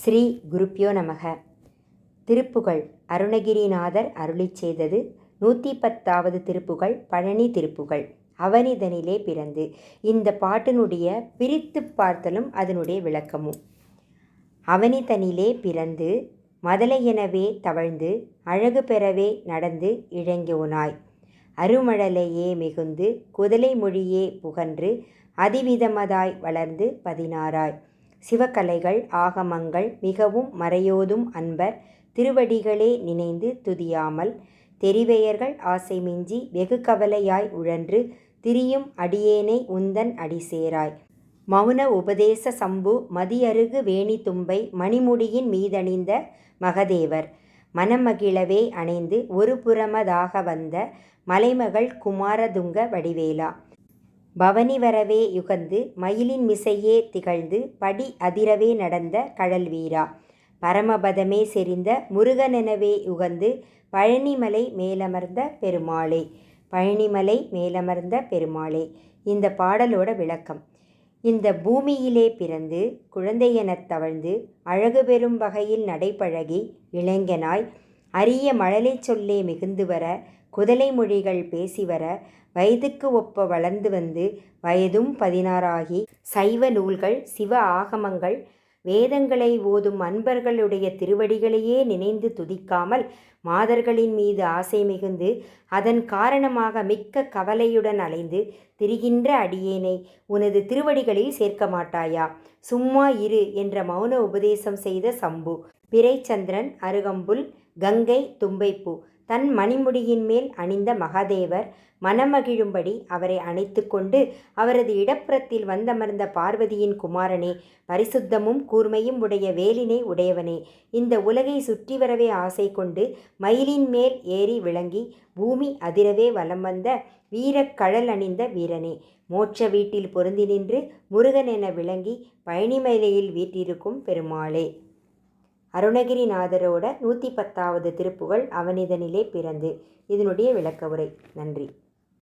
ஸ்ரீ குருப்பியோ நமக. திருப்புகழ் அருணகிரிநாதர் அருளிச் செய்தது நூற்றி பத்தாவது திருப்புகழ் பழனி திருப்புகழ். அவனிதனிலே பிறந்து இந்த பாட்டினுடைய பிரித்து பார்த்தலும் அதனுடைய விளக்கமும். அவனிதனிலே பிறந்து மதலையெனவே தவழ்ந்து அழகு பெறவே நடந்து இழங்கியோனாய் அருமழலையே மிகுந்து குதலை மொழியே புகன்று அதிவிதமதாய் வளர்ந்து பதினாறாய். சிவகலைகள் ஆகமங்கள் மிகவும் மறையோதும் அன்பர். திருவடிகளே நினைந்து துதியாமல் தெரிவையர்கள் ஆசை மிஞ்சி வெகு கவலையாய் உழன்று திரியும் அடியேனை உந்தன் அடிசேராய். மௌன உபதேச சம்பு மதியருகு வேணி தும்பை மணிமுடியின் மீதணிந்த மகதேவர். மனமகிழவே அணைந்து ஒரு புறமதாக வந்த மலைமகள் குமாரதுங்க வடிவேலா. பவனி வரவே யுகந்து மயிலின் மிசையே திகழ்ந்து படி அதிரவே நடந்த கழல் வீரா பரமபதமே செறிந்த முருகனெனவே யுகந்து பழனிமலை மேலமர்ந்த பெருமாளே. பழனிமலை மேலமர்ந்த பெருமாளே. இந்த பாடலோட விளக்கம். இந்த பூமியிலே பிறந்து குழந்தையெனத் தவழ்ந்து அழகு பெறும் வகையில் நடைபழகி இளைஞனாய் அரிய மழலை சொல்லே மிகுந்து வர குதலை மொழிகள் பேசி வர வயதுக்கு ஒப்ப வளர்ந்து வந்து வயதும் பதினாறாகி சைவ நூல்கள் சிவ ஆகமங்கள் வேதங்களை ஓதும் அன்பர்களுடைய திருவடிகளையே நினைந்து துதிக்காமல் மாதர்களின் மீது ஆசை மிகுந்து அதன் காரணமாக மிக்க கவலையுடன் அலைந்து திரிகின்ற அடியேனை உனது திருவடிகளில் சேர்க்க மாட்டாயா? சும்மா இரு என்ற மௌன உபதேசம் செய்த சம்பு பிறைச்சந்திரன் அருகம்புல் கங்கை தும்பைப்பூ. தன் மணிமுடியின் மேல் அணிந்த மகாதேவர் மனமகிழும்படி அவரை அணைத்து கொண்டு அவரது இடப்புறத்தில் வந்தமர்ந்த பார்வதியின் குமாரனே பரிசுத்தமும் கூர்மையும் உடைய வேலினை உடையவனே. இந்த உலகை சுற்றி வரவே ஆசை கொண்டு மயிலின் மேல் ஏறி விளங்கி பூமி அதிரவே வலம் வந்த வீரக்கழல் அணிந்த வீரனே. மோட்ச வீட்டில் பொருந்தி நின்று முருகன் என விளங்கி பழனிமலையில் வீற்றிருக்கும் பெருமாளே. அருணகிரிநாதரோட நூற்றி பத்தாவது திருப்புகழ் அவனிதனிலே பிறந்து. இதனுடைய விளக்க உரை நன்றி.